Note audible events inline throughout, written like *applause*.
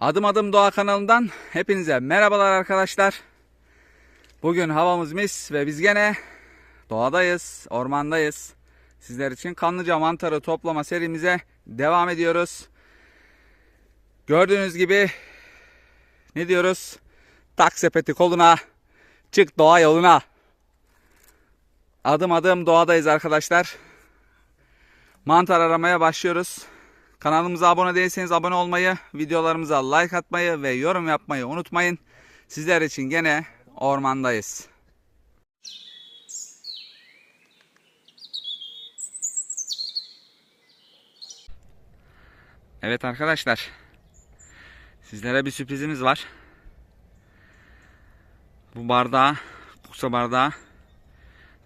Adım Adım Doğa kanalından hepinize merhabalar arkadaşlar. Bugün havamız mis ve biz gene doğadayız, ormandayız. Sizler için kanlıca mantarı toplama serimize devam ediyoruz. Gördüğünüz gibi ne diyoruz? Tak sepeti koluna, çık doğa yoluna. Adım adım doğadayız arkadaşlar. Mantar aramaya başlıyoruz. Kanalımıza abone değilseniz abone olmayı, videolarımıza like atmayı ve yorum yapmayı unutmayın. Sizler için gene ormandayız. Evet arkadaşlar. Sizlere bir sürprizimiz var. Bu bardağı, kuksa bardağı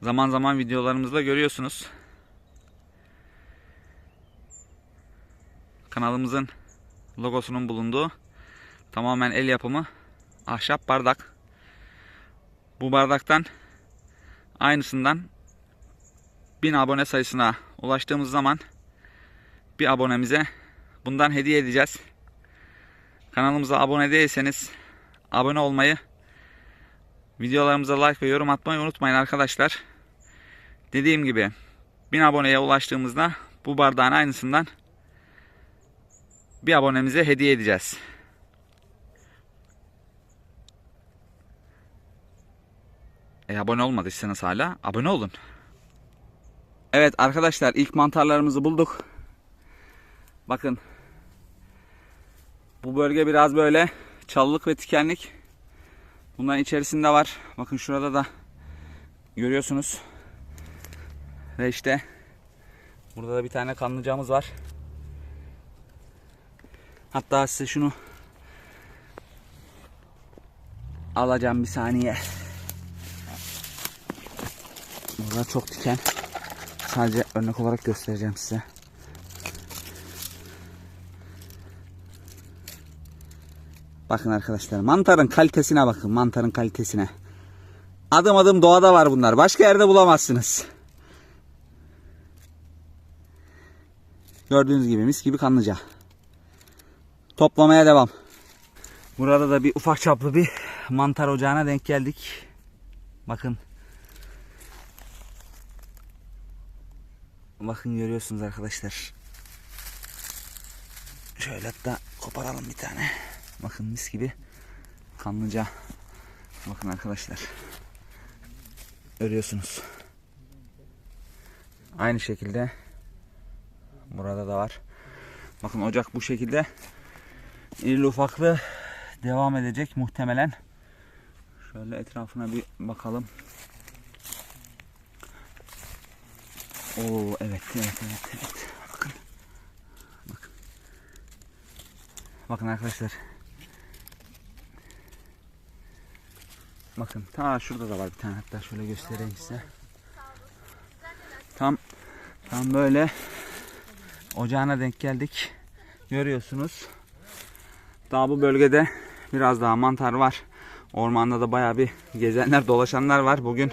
zaman zaman videolarımızda görüyorsunuz. Kanalımızın logosunun bulunduğu tamamen el yapımı ahşap bardak. Bu bardaktan aynısından 1000 abone sayısına ulaştığımız zaman bir abonemize bundan hediye edeceğiz. Kanalımıza abone değilseniz abone olmayı, videolarımıza like ve yorum atmayı unutmayın arkadaşlar. Dediğim gibi 1000 aboneye ulaştığımızda bu bardağın aynısından bir abonemize hediye edeceğiz. E, abone olmadıysanız hala abone olun. Evet arkadaşlar ilk mantarlarımızı bulduk. Bakın. Bu bölge biraz böyle çalılık ve tikenlik. Bunların içerisinde var. Bakın şurada da görüyorsunuz. Ve işte burada da bir tane kanlıcamız var. Hatta size şunu alacağım bir saniye. Burada çok diken. Sadece örnek olarak göstereceğim size. Bakın arkadaşlar mantarın kalitesine bakın mantarın kalitesine. Adım adım doğada var bunlar. Başka yerde bulamazsınız. Gördüğünüz gibi mis gibi kanlıca. Toplamaya devam. Burada da bir ufak çaplı bir mantar ocağına denk geldik. Bakın. Bakın görüyorsunuz arkadaşlar. Şöyle hatta koparalım bir tane. Bakın mis gibi kanlıca. Bakın arkadaşlar. Görüyorsunuz. Aynı şekilde burada da var. Bakın ocak bu şekilde irili ufaklı devam edecek muhtemelen. Şöyle etrafına bir bakalım. Oo evet evet evet evet. Bakın. Bakın. Bakın arkadaşlar. Bakın ta şurada da var bir tane hatta şöyle göstereyim size. Tam tam böyle ocağına denk geldik. Görüyorsunuz. Daha bu bölgede biraz daha mantar var. Ormanda da bayağı bir gezenler, dolaşanlar var. Bugün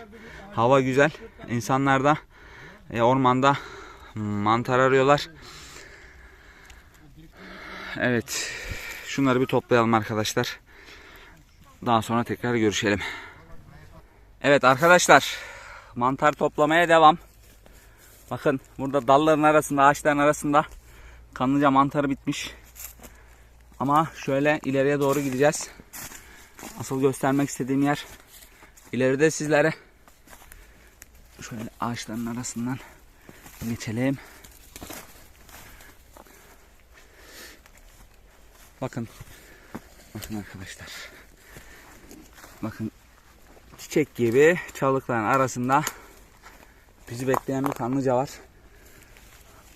hava güzel. İnsanlar da e, ormanda mantar arıyorlar. Evet. Şunları bir toplayalım arkadaşlar. Daha sonra tekrar görüşelim. Evet arkadaşlar. Mantar toplamaya devam. Bakın burada dalların arasında, ağaçların arasında kanlıca mantarı bitmiş. Ama şöyle ileriye doğru gideceğiz. Asıl göstermek istediğim yer ileride sizlere. Şöyle ağaçların arasından geçelim. Bakın. Bakın arkadaşlar. Bakın çiçek gibi çalıkların arasında bizi bekleyen bir kanlıca var.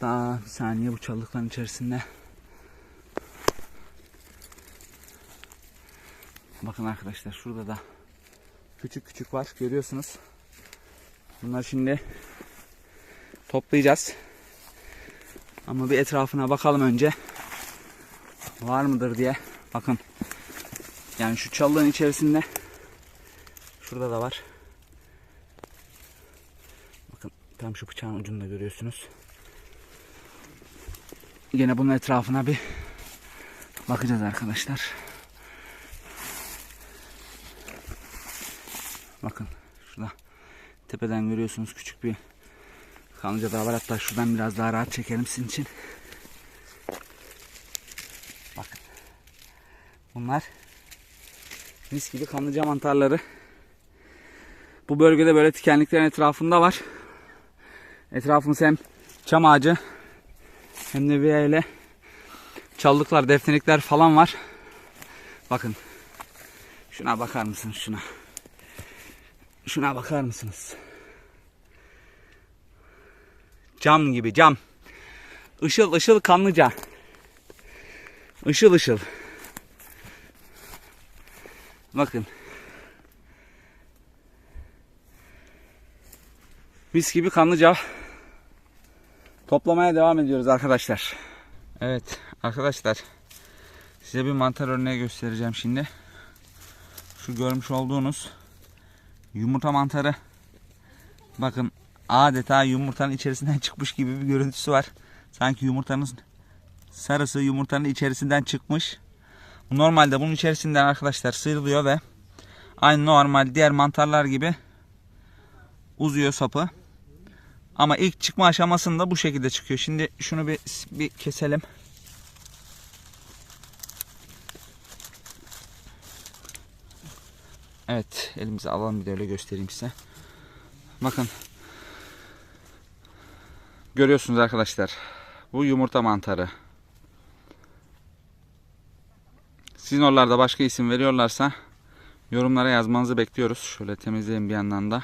Daha bir saniye bu çalılıkların içerisinde. Bakın arkadaşlar şurada da küçük küçük var görüyorsunuz. Bunları şimdi toplayacağız. Ama bir etrafına bakalım önce. Var mıdır diye. Bakın. Yani şu çalılığın içerisinde şurada da var. Bakın tam şu bıçağın ucunda görüyorsunuz. Yine bunun etrafına bir Bakacağız arkadaşlar. Bakın şurada tepeden görüyorsunuz küçük bir kanlıca daha var. Hatta şuradan biraz daha rahat çekelim sizin için. Bakın. Bunlar mis gibi kanlıca mantarları. Bu bölgede böyle tikenliklerin etrafında var. Etrafımız hem çam ağacı hem de böyle çalılıklar, defnelikler falan var. Bakın. Şuna bakar mısınız şuna? Şuna bakar mısınız? Cam gibi cam. Işıl ışıl kanlıca. Işıl ışıl. Bakın. Mis gibi kanlıca. Toplamaya devam ediyoruz arkadaşlar. Evet arkadaşlar. Size bir mantar örneği göstereceğim şimdi. Şu görmüş olduğunuz yumurta mantarı. Bakın adeta yumurtanın içerisinden çıkmış gibi bir görüntüsü var. Sanki yumurtanın sarısı yumurtanın içerisinden çıkmış. Normalde bunun içerisinden arkadaşlar sıyrılıyor ve aynı normal diğer mantarlar gibi uzuyor sapı. Ama ilk çıkma aşamasında bu şekilde çıkıyor. Şimdi şunu bir, bir keselim. Evet elimize alalım bir de öyle göstereyim size. Bakın. Görüyorsunuz arkadaşlar. Bu yumurta mantarı. Sizin oralarda başka isim veriyorlarsa yorumlara yazmanızı bekliyoruz. Şöyle temizleyin bir yandan da.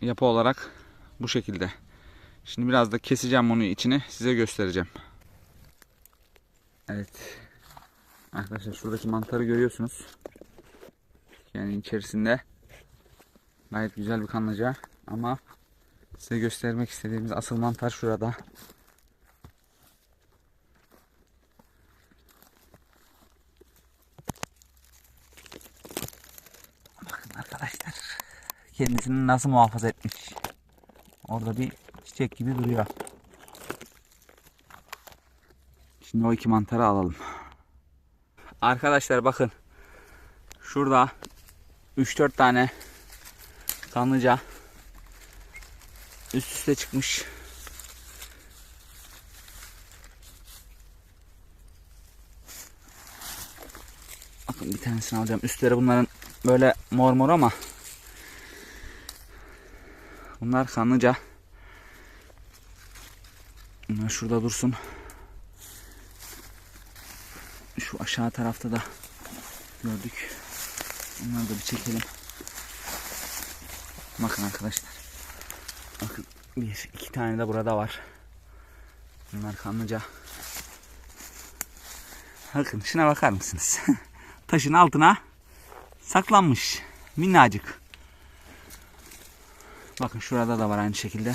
Yapı olarak bu şekilde. Şimdi biraz da keseceğim bunu içini size göstereceğim. Evet. Arkadaşlar şuradaki mantarı görüyorsunuz. Yani içerisinde gayet güzel bir kanlıca ama size göstermek istediğimiz asıl mantar şurada. Bakın arkadaşlar kendisini nasıl muhafaza etmiş. Orada bir çiçek gibi duruyor. Şimdi o iki mantarı alalım. Arkadaşlar bakın. Şurada 3-4 tane kanlıca üst üste çıkmış. Bakın bir tanesini alacağım. Üstleri bunların böyle mor mor ama bunlar kanlıca. Bunlar şurada dursun. Şu aşağı tarafta da gördük. Onları da bir çekelim. Bakın arkadaşlar. Bakın bir iki tane de burada var. Bunlar kanlıca. Bakın şuna bakar mısınız? *laughs* Taşın altına saklanmış. Minnacık. Bakın şurada da var aynı şekilde.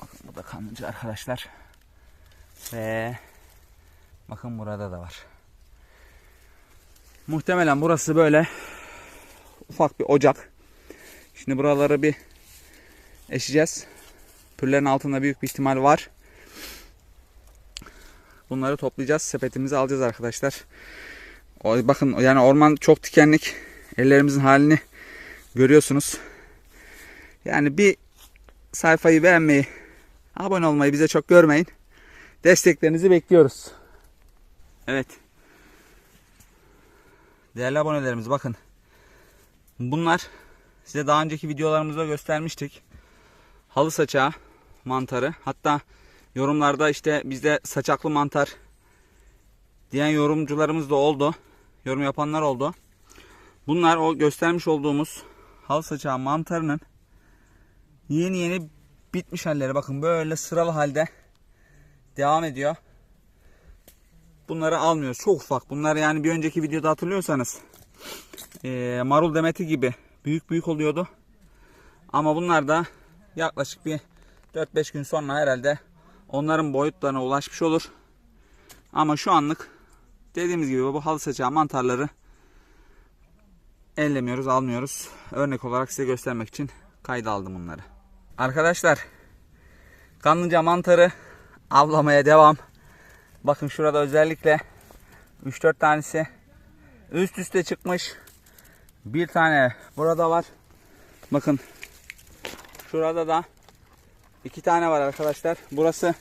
Bakın bu da kanlıca arkadaşlar. Ve bakın burada da var. Muhtemelen burası böyle ufak bir ocak. Şimdi buraları bir eşeceğiz. Pürlerin altında büyük bir ihtimal var. Bunları toplayacağız. Sepetimizi alacağız arkadaşlar. Bakın yani orman çok dikenlik. Ellerimizin halini görüyorsunuz. Yani bir sayfayı beğenmeyi, abone olmayı bize çok görmeyin. Desteklerinizi bekliyoruz. Evet. Değerli abonelerimiz bakın. Bunlar size daha önceki videolarımızda göstermiştik. Halı saçağı mantarı. Hatta yorumlarda işte bizde saçaklı mantar diyen yorumcularımız da oldu. Yorum yapanlar oldu. Bunlar o göstermiş olduğumuz halı saçağı mantarının yeni yeni bitmiş halleri. Bakın böyle sıralı halde devam ediyor. Bunları almıyoruz. Çok ufak. Bunlar yani bir önceki videoda hatırlıyorsanız e, marul demeti gibi büyük büyük oluyordu. Ama bunlar da yaklaşık bir 4-5 gün sonra herhalde onların boyutlarına ulaşmış olur. Ama şu anlık dediğimiz gibi bu halı saçağı mantarları ellemiyoruz, almıyoruz. Örnek olarak size göstermek için kayda aldım bunları. Arkadaşlar Kanlıca mantarı avlamaya devam. Bakın şurada özellikle 3-4 tanesi üst üste çıkmış. Bir tane burada var. Bakın şurada da iki tane var arkadaşlar. Burası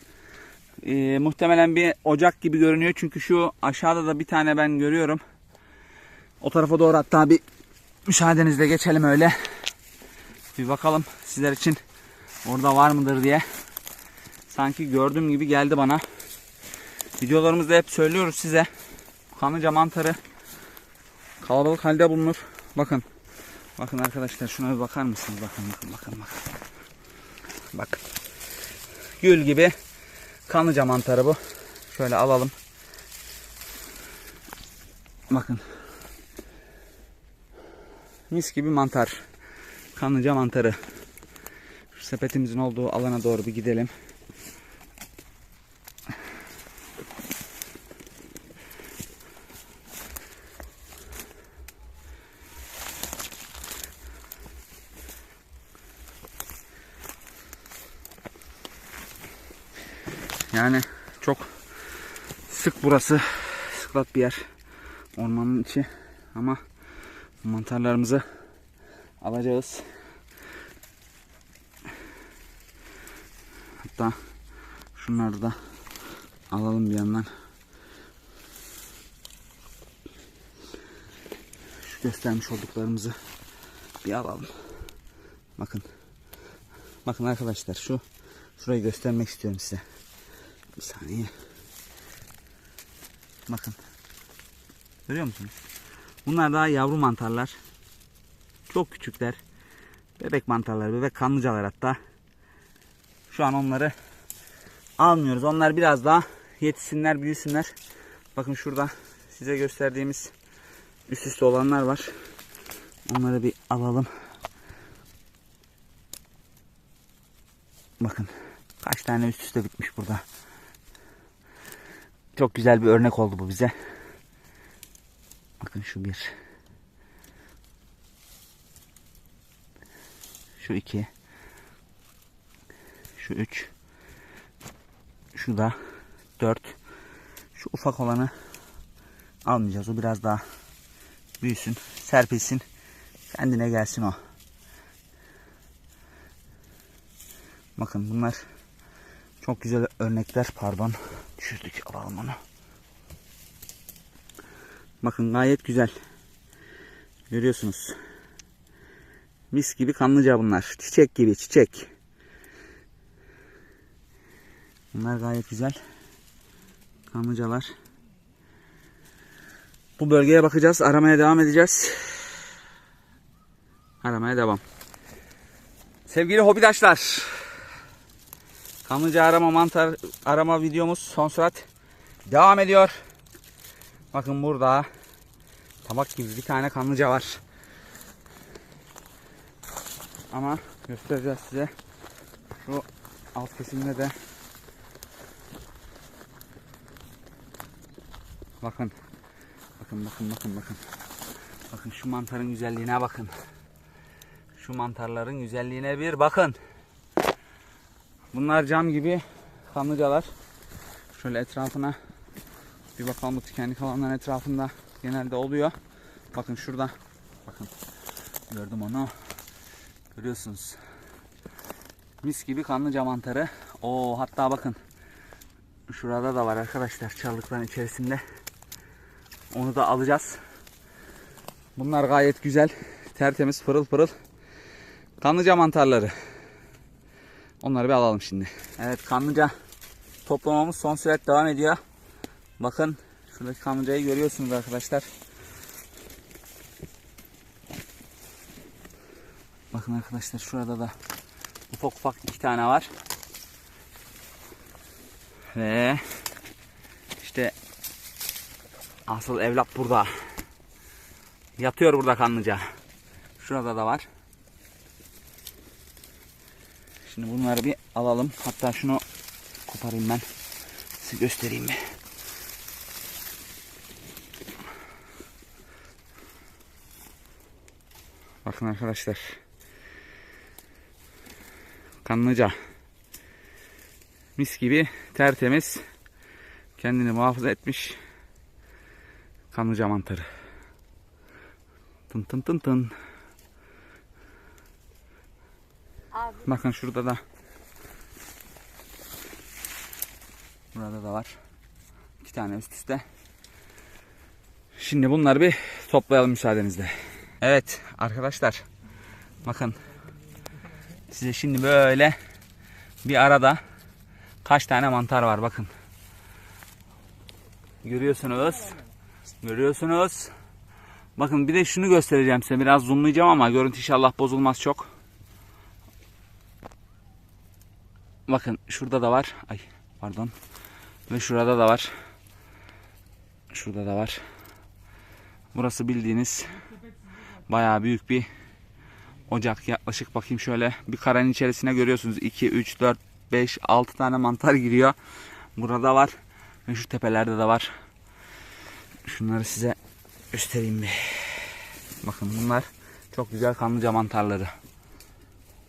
e, muhtemelen bir ocak gibi görünüyor. Çünkü şu aşağıda da bir tane ben görüyorum. O tarafa doğru hatta bir müsaadenizle geçelim öyle. Bir bakalım sizler için orada var mıdır diye. Sanki gördüğüm gibi geldi bana. Videolarımızda hep söylüyoruz size. Kanlıca mantarı kalabalık halde bulunur. Bakın. Bakın arkadaşlar şuna bir bakar mısınız? Bakın bakın bakın bakın. Bak. Gül gibi kanlıca mantarı bu. Şöyle alalım. Bakın. Mis gibi mantar. Kanlıca mantarı. Sepetimizin olduğu alana doğru bir gidelim. Yani çok sık burası. Sıklat bir yer. Ormanın içi. Ama mantarlarımızı alacağız. Hatta şunları da alalım bir yandan. Şu göstermiş olduklarımızı bir alalım. Bakın. Bakın arkadaşlar şu şurayı göstermek istiyorum size. Bir saniye. Bakın. Görüyor musunuz? Bunlar daha yavru mantarlar. Çok küçükler. Bebek mantarlar, bebek kanlıcalar hatta. Şu an onları almıyoruz. Onlar biraz daha yetişsinler, büyüsünler. Bakın şurada size gösterdiğimiz üst üste olanlar var. Onları bir alalım. Bakın kaç tane üst üste bitmiş burada. Çok güzel bir örnek oldu bu bize. Bakın şu bir. Şu iki. Şu üç. Şu da dört. Şu ufak olanı almayacağız. O biraz daha büyüsün, serpilsin. Kendine gelsin o. Bakın bunlar çok güzel örnekler. Pardon. Düşürdük. Alalım onu. Bakın gayet güzel. Görüyorsunuz. Mis gibi kanlıca bunlar. Çiçek gibi çiçek. Bunlar gayet güzel. Kanlıcalar. Bu bölgeye bakacağız. Aramaya devam edeceğiz. Aramaya devam. Sevgili hobidaşlar. Kanlıca arama mantar arama videomuz son sürat devam ediyor. Bakın burada tabak gibi bir tane kanlıca var. Ama göstereceğiz size. Şu alt kesimde de bakın. Bakın bakın bakın bakın. Bakın şu mantarın güzelliğine bakın. Şu mantarların güzelliğine bir bakın. Bunlar cam gibi kanlıcalar. Şöyle etrafına bir bakalım bu tikenlik alanların etrafında genelde oluyor. Bakın şurada. Bakın. Gördüm onu. Görüyorsunuz. Mis gibi kanlıca mantarı. Oo hatta bakın. Şurada da var arkadaşlar çalılıkların içerisinde. Onu da alacağız. Bunlar gayet güzel. Tertemiz pırıl pırıl. Kanlıca mantarları. Onları bir alalım şimdi. Evet kanlıca toplamamız son sürat devam ediyor. Bakın şuradaki kanlıcayı görüyorsunuz arkadaşlar. Bakın arkadaşlar şurada da ufak ufak iki tane var. Ve işte asıl evlat burada. Yatıyor burada kanlıca. Şurada da var. Şimdi bunları bir alalım. Hatta şunu koparayım ben. Size göstereyim mi? Bakın arkadaşlar. Kanlıca. Mis gibi tertemiz. Kendini muhafaza etmiş. Kanlıca mantarı. Tın tın tın tın. Abi Bakın şurada da. Burada da var. İki tane üst üste. Şimdi bunları bir toplayalım müsaadenizle. Evet arkadaşlar. Bakın. Size şimdi böyle bir arada kaç tane mantar var bakın. Görüyorsunuz. Görüyorsunuz. Bakın bir de şunu göstereceğim size. Biraz zoomlayacağım ama görüntü inşallah bozulmaz çok. Bakın şurada da var. Ay pardon. Ve şurada da var. Şurada da var. Burası bildiğiniz bayağı büyük bir ocak. Yaklaşık bakayım şöyle bir karenin içerisine görüyorsunuz. 2, 3, 4, 5, 6 tane mantar giriyor. Burada var. Ve şu tepelerde de var. Şunları size göstereyim bir. Bakın bunlar çok güzel kanlıca mantarları.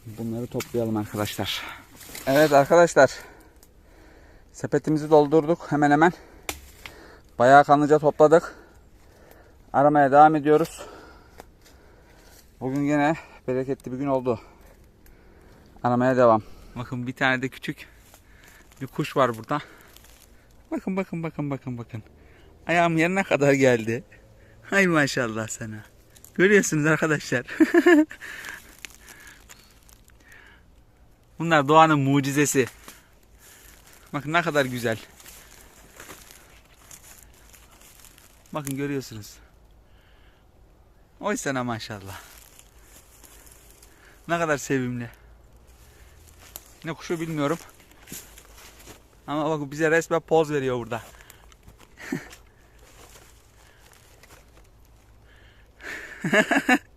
Bunları toplayalım arkadaşlar. Evet arkadaşlar. Sepetimizi doldurduk hemen hemen. Bayağı kanlıca topladık. Aramaya devam ediyoruz. Bugün yine bereketli bir gün oldu. Aramaya devam. Bakın bir tane de küçük bir kuş var burada. Bakın bakın bakın bakın bakın. Ayağım yerine kadar geldi. Hay maşallah sana. Görüyorsunuz arkadaşlar. *laughs* Bunlar doğanın mucizesi. Bakın ne kadar güzel. Bakın görüyorsunuz. Oy sana maşallah. Ne kadar sevimli. Ne kuşu bilmiyorum. Ama bakın bize resmen poz veriyor burada. *laughs*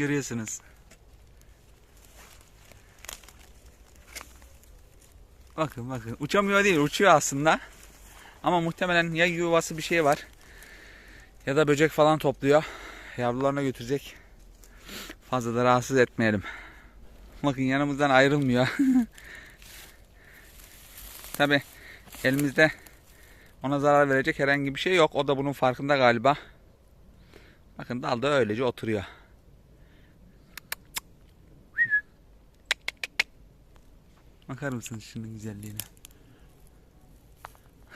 Görüyorsunuz. Bakın bakın. Uçamıyor değil. Uçuyor aslında. Ama muhtemelen ya yuvası bir şey var. Ya da böcek falan topluyor. Yavrularına götürecek. Fazla da rahatsız etmeyelim. Bakın yanımızdan ayrılmıyor. *laughs* Tabi elimizde ona zarar verecek herhangi bir şey yok. O da bunun farkında galiba. Bakın dalda öylece oturuyor. Bakar mısınız şunun güzelliğine?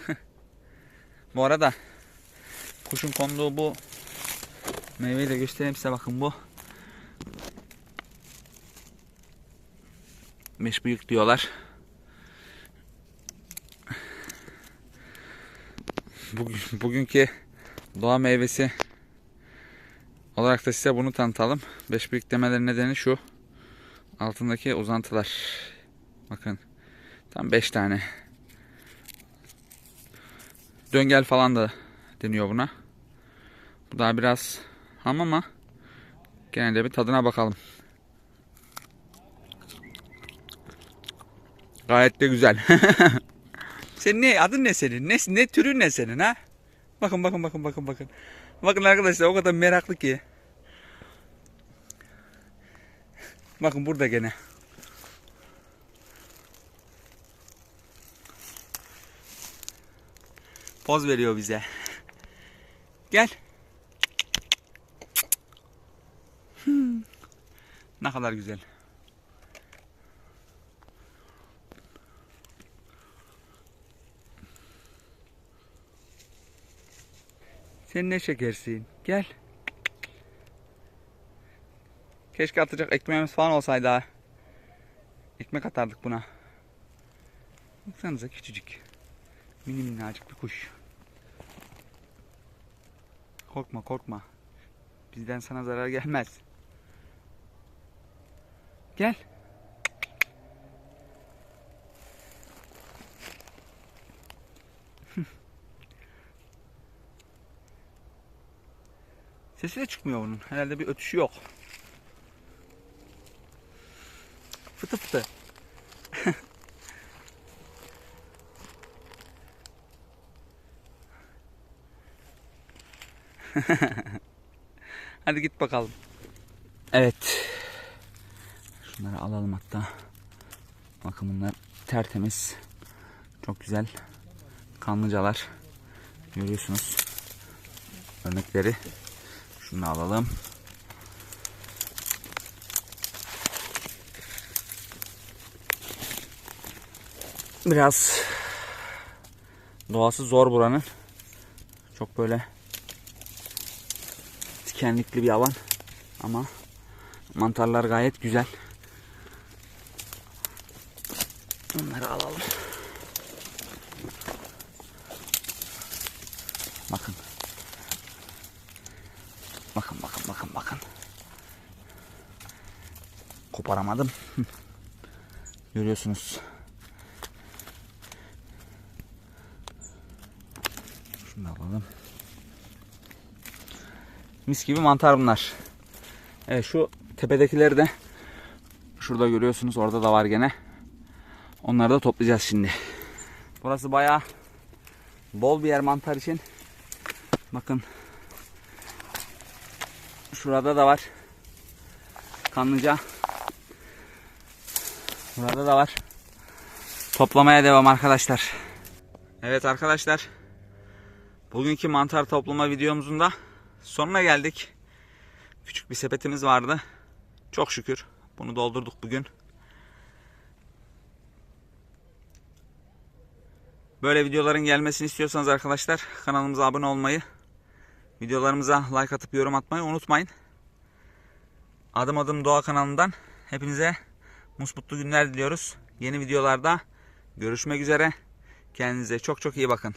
*laughs* bu arada kuşun konduğu bu meyveyi de göstereyim size bakın bu. Beş büyük diyorlar. Bugün, bugünkü doğa meyvesi olarak da size bunu tanıtalım. Beş büyük demeleri nedeni şu. Altındaki uzantılar. Bakın. Tam 5 tane. Döngel falan da deniyor buna. Bu daha biraz ham ama gene de bir tadına bakalım. Gayet de güzel. *laughs* senin ne adın ne senin? Ne ne türün ne senin ha? Bakın bakın bakın bakın bakın. Bakın arkadaşlar o kadar meraklı ki. Bakın burada gene. Poz veriyor bize. Gel. Hmm. Ne kadar güzel. Sen ne şekersin? Gel. Keşke atacak ekmeğimiz falan olsaydı ha. Ekmek atardık buna. Baksanıza küçücük. Mini minnacık bir kuş. Korkma korkma. Bizden sana zarar gelmez. Gel. *laughs* Sesi de çıkmıyor onun. Herhalde bir ötüşü yok. Fıtı fıtı. *laughs* Hadi git bakalım. Evet. Şunları alalım hatta. Bakın bunlar tertemiz. Çok güzel. Kanlıcalar. Görüyorsunuz. Örnekleri. Şunu alalım. Biraz doğası zor buranın. Çok böyle dikenlikli bir alan ama mantarlar gayet güzel. Bunları alalım. Bakın. Bakın bakın bakın bakın. Koparamadım. *laughs* Görüyorsunuz. Şunu alalım. Mis gibi mantar bunlar. Evet şu tepedekileri de şurada görüyorsunuz. Orada da var gene. Onları da toplayacağız şimdi. Burası bayağı bol bir yer mantar için. Bakın. Şurada da var. Kanlıca. Burada da var. Toplamaya devam arkadaşlar. Evet arkadaşlar. Bugünkü mantar toplama videomuzun da sonuna geldik. Küçük bir sepetimiz vardı. Çok şükür bunu doldurduk bugün. Böyle videoların gelmesini istiyorsanız arkadaşlar kanalımıza abone olmayı, videolarımıza like atıp yorum atmayı unutmayın. Adım adım doğa kanalından hepinize musmutlu günler diliyoruz. Yeni videolarda görüşmek üzere. Kendinize çok çok iyi bakın.